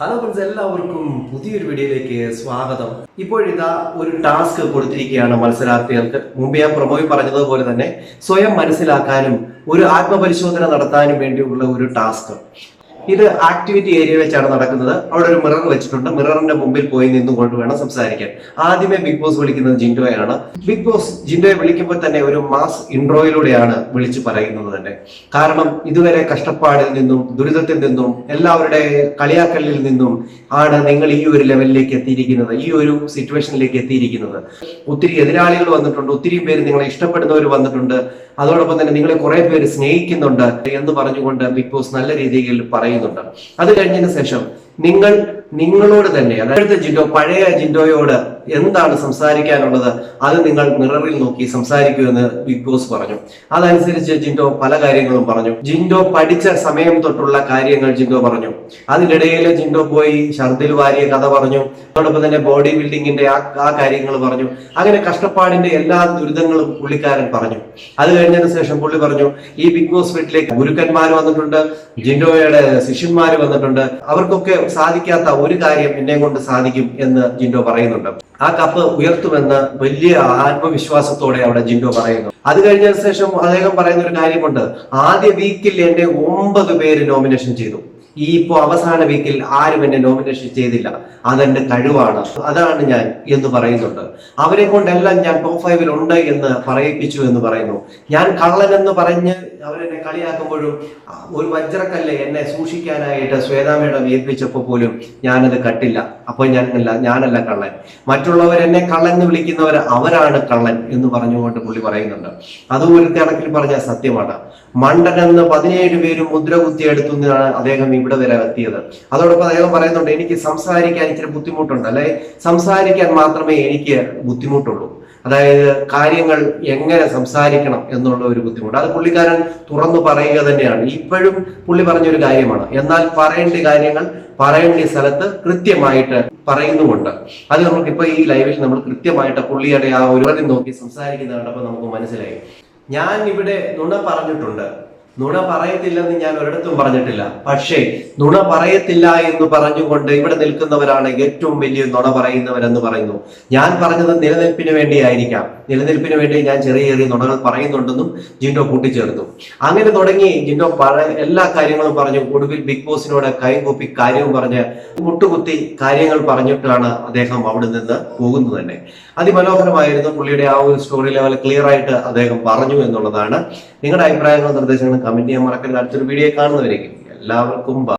Hello friends എല്ലാവർക്കും പുതിയൊരു വീഡിയോയിലേക്ക് സ്വാഗതം. ഇപ്പോഴിതാ ഒരു ടാസ്ക് കൊടുത്തിരിക്കുകയാണ് മത്സരാർത്ഥികൾക്ക്. മുമ്പ് ഞാൻ പ്രൊമോയിൽ പറഞ്ഞതുപോലെ തന്നെ സ്വയം മനസ്സിലാക്കാനും ഒരു ആത്മപരിശോധന നടത്താനും വേണ്ടിയുള്ള ഒരു ടാസ്ക് ഇത് ആക്ടിവിറ്റി ഏരിയ വെച്ചാണ് നടക്കുന്നത്. അവിടെ ഒരു മിറർ വെച്ചിട്ടുണ്ട്. മിററിന്റെ മുമ്പിൽ പോയി നിന്നുകൊണ്ട് വേണം സംസാരിക്കാൻ. ആദ്യമേ ബിഗ് ബോസ് വിളിക്കുന്നത് ജിൻഡോയാണ്. ബിഗ് ബോസ് ജിൻഡോയെ വിളിക്കുമ്പോൾ തന്നെ ഒരു മാസ് ഇൻട്രോയിലൂടെയാണ് വിളിച്ചു പറയുന്നത് തന്നെ. കാരണം ഇതുവരെ കഷ്ടപ്പാടിൽ നിന്നും ദുരിതത്തിൽ നിന്നും എല്ലാവരുടെ കളിയാക്കലിൽ നിന്നും ആണ് നിങ്ങൾ ഈ ഒരു ലെവലിലേക്ക് എത്തിയിരിക്കുന്നത് ഈ ഒരു സിറ്റുവേഷനിലേക്ക് എത്തിയിരിക്കുന്നത്. ഒത്തിരി എതിരാളികൾ വന്നിട്ടുണ്ട്. ഒത്തിരി പേര് നിങ്ങളെ ഇഷ്ടപ്പെടുന്നവർ വന്നിട്ടുണ്ട്. അതോടൊപ്പം തന്നെ നിങ്ങളെ കുറെ പേര് സ്നേഹിക്കുന്നുണ്ട് എന്ന് പറഞ്ഞുകൊണ്ട് ബിഗ് ബോസ് നല്ല രീതിയിൽ പറയുന്നുണ്ട്. അത് കഴിഞ്ഞതിന് ശേഷം നിങ്ങൾ നിങ്ങളോട് തന്നെ അതായത് ജിൻഡോ പഴയ ജിൻഡോയോട് എന്താണ് സംസാരിക്കാനുള്ളത്? അത് നിങ്ങൾ മിററിൽ നോക്കി സംസാരിക്കൂ എന്ന് ബിഗ് ബോസ് പറഞ്ഞു. അതനുസരിച്ച് ജിൻഡോ പല കാര്യങ്ങളും പറഞ്ഞു. ജിൻഡോ പഠിച്ച സമയം തൊട്ടുള്ള കാര്യങ്ങൾ ജിൻഡോ പറഞ്ഞു. അതിനിടയിൽ ജിൻഡോ പോയി ഷർദിൽ വാരിയ കഥ പറഞ്ഞു. അതോടൊപ്പം തന്നെ ബോഡി ബിൽഡിങ്ങിന്റെ ആ ആ കാര്യങ്ങൾ പറഞ്ഞു. അങ്ങനെ കഷ്ടപ്പാടിന്റെ എല്ലാ ദുരിതങ്ങളും പുള്ളിക്കാരൻ പറഞ്ഞു. അത് കഴിഞ്ഞതിന് ശേഷം പുള്ളി പറഞ്ഞു ഈ ബിഗ് ബോസ് വീട്ടിലേക്ക് ഗുരുക്കന്മാർ വന്നിട്ടുണ്ട് ജിൻഡോയുടെ ശിഷ്യന്മാർ വന്നിട്ടുണ്ട്. അവർക്കൊക്കെ സാധിക്കാത്ത ഒരു കാര്യം എന്നെ കൊണ്ട് സാധിക്കും എന്ന് ജിൻഡോ പറയുന്നുണ്ട്. ആ കപ്പ് ഉയർത്തുമെന്ന് വലിയ ആത്മവിശ്വാസത്തോടെ അവിടെ ജിൻഡോ പറയുന്നു. അത് കഴിഞ്ഞ ശേഷം അദ്ദേഹം പറയുന്ന ഒരു കാര്യമുണ്ട്. ആദ്യ വീക്കിൽ എന്നെ ഒമ്പത് പേര് നോമിനേഷൻ ചെയ്തു. ഈ ഇപ്പോ അവസാന വീക്കിൽ ആരും എന്നെ നോമിനേഷൻ ചെയ്തില്ല. അതെന്റെ കഴിവാണ്. അതാണ് ഞാൻ എന്ന് പറയുന്നുണ്ട്. അവരെ കൊണ്ടെല്ലാം ഞാൻ ടോപ്പ് ഫൈവിൽ ഉണ്ട് എന്ന് പറയിപ്പിച്ചു എന്ന് പറയുന്നു. ഞാൻ കള്ളൻ എന്ന് പറഞ്ഞ് അവരെന്നെ കളിയാക്കുമ്പോഴും ഒരു വജ്രക്കല്ല് എന്നെ സൂക്ഷിക്കാനായിട്ട് ശ്വേതാമേടം ഏൽപ്പിച്ചപ്പോൾ പോലും ഞാനത് കട്ടില്ല അപ്പോൾ ഞാൻ അല്ല ഞാനല്ല കള്ളൻ. മറ്റുള്ളവർ എന്നെ കള്ളൻ എന്ന് വിളിക്കുന്നവർ അവരാണ് കള്ളൻ എന്ന് പറഞ്ഞുകൊണ്ട് പുള്ളി പറയുന്നുണ്ട്. അത് ഒരു കണക്കിൽ പറഞ്ഞാൽ സത്യമാണ്. മണ്ടൻ എന്ന് പതിനേഴ് പേരും മുദ്ര കുത്തിയെടുത്തു നിന്നാണ് അദ്ദേഹം ഇവിടെ വരെ എത്തിയത്. അതോടൊപ്പം അദ്ദേഹം പറയുന്നുണ്ട് എനിക്ക് സംസാരിക്കാൻ ഇച്ചിരി ബുദ്ധിമുട്ടുണ്ട്. അല്ലെ? സംസാരിക്കാൻ മാത്രമേ എനിക്ക് ബുദ്ധിമുട്ടുള്ളൂ. അതായത് കാര്യങ്ങൾ എങ്ങനെ സംസാരിക്കണം എന്നുള്ള ഒരു ബുദ്ധിമുട്ട്. അത് പുള്ളിക്കാരൻ തുറന്നു പറയുക തന്നെയാണ്. ഇപ്പോഴും പുള്ളി പറഞ്ഞൊരു കാര്യമാണ്. എന്നാൽ പറയേണ്ട കാര്യങ്ങൾ പറയേണ്ട സ്ഥലത്ത് കൃത്യമായിട്ട് പറയുന്നുമുണ്ട്. അത് നമുക്ക് ഇപ്പൊ ഈ ലൈവിൽ നമ്മൾ കൃത്യമായിട്ട് പുള്ളിയുടെ ആ ഒരു നോക്കി സംസാരിക്കുന്നത് കണ്ടപ്പോൾ നമുക്ക് മനസ്സിലായി. ഞാൻ ഇവിടെ നുണ പറഞ്ഞിട്ടുണ്ട്. നുണ പറയത്തില്ലെന്ന് ഞാൻ ഒരിടത്തും പറഞ്ഞിട്ടില്ല. പക്ഷേ നുണ പറയത്തില്ല എന്ന് പറഞ്ഞുകൊണ്ട് ഇവിടെ നിൽക്കുന്നവരാണ് ഏറ്റവും വലിയ നുണ പറയുന്നവരെന്ന് പറയുന്നു. ഞാൻ പറഞ്ഞത് നിലനിൽപ്പിന് വേണ്ടിയായിരിക്കാം. നിലനിൽപ്പിന് വേണ്ടി ഞാൻ ചെറിയ ചെറിയ നുണകൾ പറയുന്നുണ്ടെന്നും ജിൻഡോ കൂട്ടിച്ചേർത്തു. അങ്ങനെ തുടങ്ങി ജിൻഡോ എല്ലാ കാര്യങ്ങളും പറഞ്ഞു. ഒടുവിൽ ബിഗ് ബോസിനോട് കൈകൂപ്പി കാര്യവും പറഞ്ഞ് മുട്ടുകുത്തി കാര്യങ്ങൾ പറഞ്ഞിട്ടാണ് അദ്ദേഹം അവിടെ നിന്ന് പോകുന്നത് തന്നെ. അതിമനോഹരമായിരുന്നു പുള്ളിയുടെ ആ ഒരു സ്റ്റോറി ലെവൽ ക്ലിയർ ആയിട്ട് അദ്ദേഹം പറഞ്ഞു എന്നുള്ളതാണ്. നിങ്ങളുടെ അഭിപ്രായങ്ങളും നിർദ്ദേശങ്ങളും കമന്റ് ചെയ്യാൻ മറക്കരുത് അടുത്തൊരു വീഡിയോ കാണുന്നവരേക്കും എല്ലാവർക്കും.